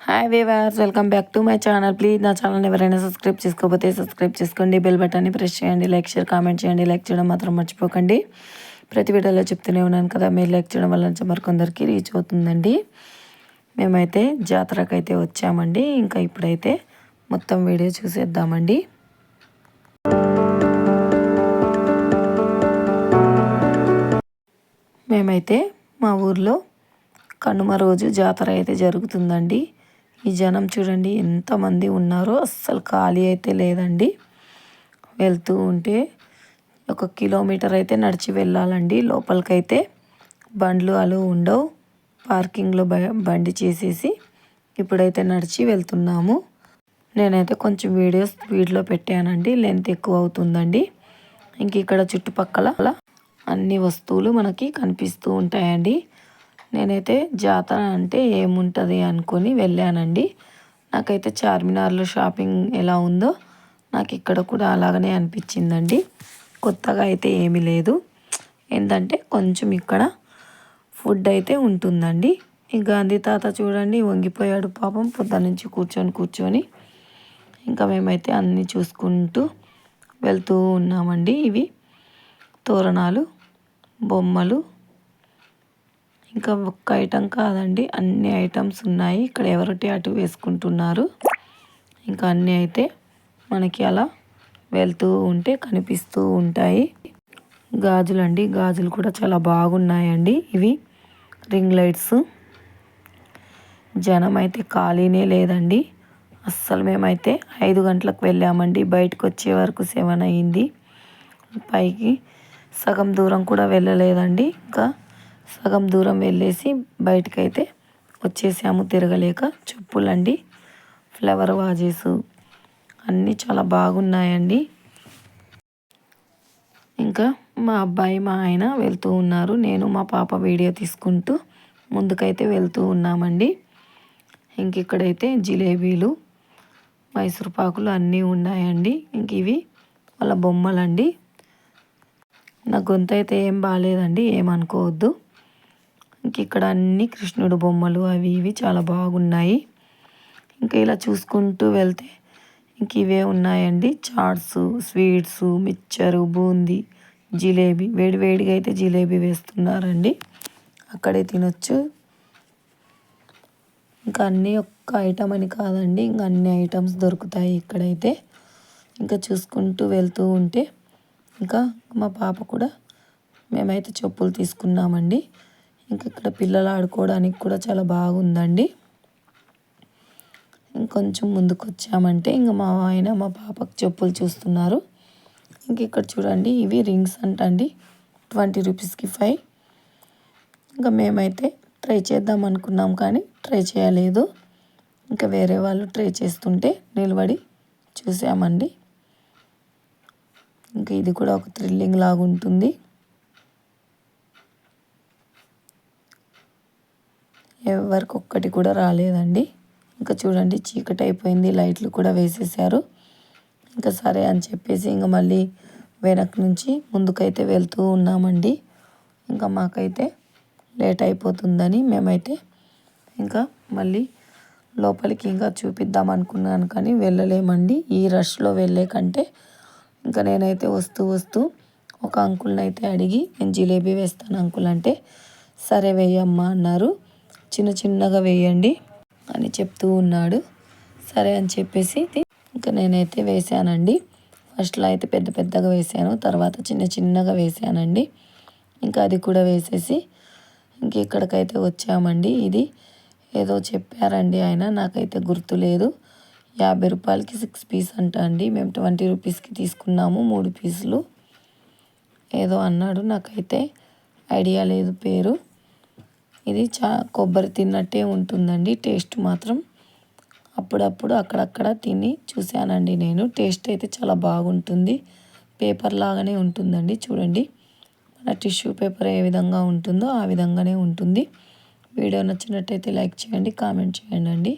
Hi viewers welcome back to my channel please నా channel ఎవరైనా subscribe చేసుకోకపోతే subscribe చేసుకోండి. బెల్ బటన్ని ప్రెస్ చేయండి. లైక్ షేర్ కామెంట్ చేయండి. లైక్ చేయడం మాత్రం మర్చిపోకండి. ప్రతి వీడియోలో చెప్తూనే ఉన్నాను కదా మీరు లైక్ చేయడం వల్ల మరికొందరికి రీచ్ అవుతుందండి. మేమైతే జాతరకు అయితే వచ్చామండి. ఇంకా ఇప్పుడైతే మొత్తం వీడియో చూసేద్దామండి. మేమైతే మా ఊర్లో కనుమ రోజు జాతర అయితే జరుగుతుందండి. ఈ జనం చూడండి ఎంతమంది ఉన్నారో అస్సలు ఖాళీ అయితే లేదండి. వెళ్తూ ఉంటే ఒక కిలోమీటర్ అయితే నడిచి వెళ్ళాలండి. లోపలికైతే బండ్లు అలా ఉండవు. పార్కింగ్లో బండి చేసేసి ఇప్పుడైతే నడిచి వెళ్తున్నాము. నేనైతే కొంచెం వీడియోస్ స్పీడ్లో పెట్టానండి. లెంత్ ఎక్కువ అవుతుందండి. ఇంక ఇక్కడ చుట్టుపక్కల అన్ని వస్తువులు మనకి కనిపిస్తూ ఉంటాయండి. నేనైతే జాతర అంటే ఏముంటుంది అనుకొని వెళ్ళానండి. నాకైతే చార్మినార్లో షాపింగ్ ఎలా ఉందో నాకు ఇక్కడ కూడా అలాగనే అనిపించిందండి. కొత్తగా అయితే ఏమీ లేదు. ఏంటంటే కొంచెం ఇక్కడ ఫుడ్ అయితే ఉంటుందండి. ఈ గాంధీ తాత చూడండి వంగిపోయాడు పాపం పొద్దు నుంచి కూర్చొని కూర్చొని ఇంకా మేమైతే అన్నీ చూసుకుంటూ వెళ్తూ ఉన్నామండి. ఇవి తోరణాలు బొమ్మలు ఇంకా ఒక్క ఐటెం కాదండి అన్ని ఐటమ్స్ ఉన్నాయి. ఇక్కడ ఎవరిటి అటు వేసుకుంటున్నారు. ఇంకా అన్నీ అయితే మనకి అలా వెళ్తూ ఉంటే కనిపిస్తూ ఉంటాయి. గాజులు అండి గాజులు కూడా చాలా బాగున్నాయండి. ఇవి రింగ్ లైట్స్. జనం అయితే ఖాళీనే లేదండి. అస్సలు మేమైతే ఐదు గంటలకు వెళ్ళామండి. బయటకు వచ్చే వరకు సెవెన్ అయింది. పైకి సగం దూరం కూడా వెళ్ళలేదండి. ఇంకా సగం దూరం వెళ్ళేసి బయటకైతే వచ్చేసాము తిరగలేక చెప్పులండి ఫ్లవర్ వాజెస్ అన్నీ చాలా బాగున్నాయండి. ఇంకా మా అబ్బాయి మా ఆయన వెళ్తూ ఉన్నారు. నేను మా పాప వీడియో తీసుకుంటూ ముందుకైతే వెళ్తూ ఉన్నామండి. ఇంక ఇక్కడైతే జిలేబీలు మైసూరుపాకులు అన్నీ ఉన్నాయండి. ఇంక ఇవి వాళ్ళ బొమ్మలండి. నా గొంతు అయితే ఏం బాగాలేదండి ఏమనుకోవద్దు. ఇంక ఇక్కడ అన్ని కృష్ణుడు బొమ్మలు అవి ఇవి చాలా బాగున్నాయి. ఇంకా ఇలా చూసుకుంటూ వెళ్తే ఇంక ఇవే ఉన్నాయండి. చాట్స్ స్వీట్స్ మిక్చరు బూందీ జిలేబీ వేడి వేడిగా అయితే జిలేబీ వేస్తున్నారండి. అక్కడే తినొచ్చు. ఇంకా అన్నీ ఒక్క ఐటమ్ అని కాదండి. ఇంకా అన్ని ఐటమ్స్ దొరుకుతాయి ఇక్కడైతే. ఇంకా చూసుకుంటూ వెళ్తూ ఉంటే ఇంకా మా పాప కూడా మేమైతే చెప్పులు తీసుకున్నామండి. ఇంకా ఇక్కడ పిల్లలు ఆడుకోవడానికి కూడా చాలా బాగుందండి. ఇంకొంచెం ముందుకు వచ్చామంటే ఇంకా మా ఆయన మా పాపకు చెప్పులు చూస్తున్నారు. ఇంక ఇక్కడ చూడండి ఇవి రింగ్స్ అంటండి. ట్వంటీ రూపీస్కి ఫైవ్. ఇంకా మేమైతే ట్రై చేద్దాం అనుకున్నాం కానీ ట్రై చేయలేదు. ఇంకా వేరే వాళ్ళు ట్రై చేస్తుంటే నిలబడి చూసామండి. ఇంకా ఇది కూడా ఒక థ్రిల్లింగ్ లాగా ఉంటుంది ఎవరికి ఒక్కటి కూడా రాలేదండి. ఇంకా చూడండి చీకటి అయిపోయింది లైట్లు కూడా వేసేసారు ఇంకా సరే అని చెప్పేసి ఇంకా మళ్ళీ వెనక్ నుంచి ముందుకైతే వెళ్తూ ఉన్నామండి. ఇంకా మాకైతే లేట్ అయిపోతుందని మేమైతే ఇంకా మళ్ళీ లోపలికి ఇంకా చూపిద్దాం అనుకున్నాను కానీ వెళ్ళలేమండి. ఈ రష్లో వెళ్ళే కంటే ఇంకా నేనైతే వస్తూ వస్తూ ఒక అంకుల్ని అయితే అడిగి నేను జిలేబీ వేస్తాను అంకుల్ అంటే సరే వేయమ్మా అన్నారు. చిన్న చిన్నగా వేయండి అని చెప్తూ ఉన్నాడు. సరే అని చెప్పేసి ఇంకా నేనైతే వేసానండి. ఫస్ట్లో అయితే పెద్ద పెద్దగా వేసాను తర్వాత చిన్న చిన్నగా వేసానండి. ఇంకా అది కూడా వేసేసి ఇంక ఇక్కడికైతే వచ్చామండి. ఇది ఏదో చెప్పారండి ఆయన నాకైతే గుర్తులేదు యాభై రూపాయలకి సిక్స్ పీస్ అంట అండి. మేము ట్వంటీ రూపీస్కి తీసుకున్నాము మూడు పీసులు. ఏదో అన్నాడు నాకైతే ఐడియా లేదు పేరు. ఇది చా కొబ్బరి తిన్నట్టే ఉంటుందండి. టేస్ట్ మాత్రం అప్పుడప్పుడు అక్కడక్కడ తిని చూశానండి నేను. టేస్ట్ అయితే చాలా బాగుంటుంది. పేపర్ లాగానే ఉంటుందండి చూడండి. మన టిష్యూ పేపర్ ఏ విధంగా ఉంటుందో ఆ విధంగానే ఉంటుంది. వీడియో నచ్చినట్టయితే లైక్ చేయండి కామెంట్ చేయండి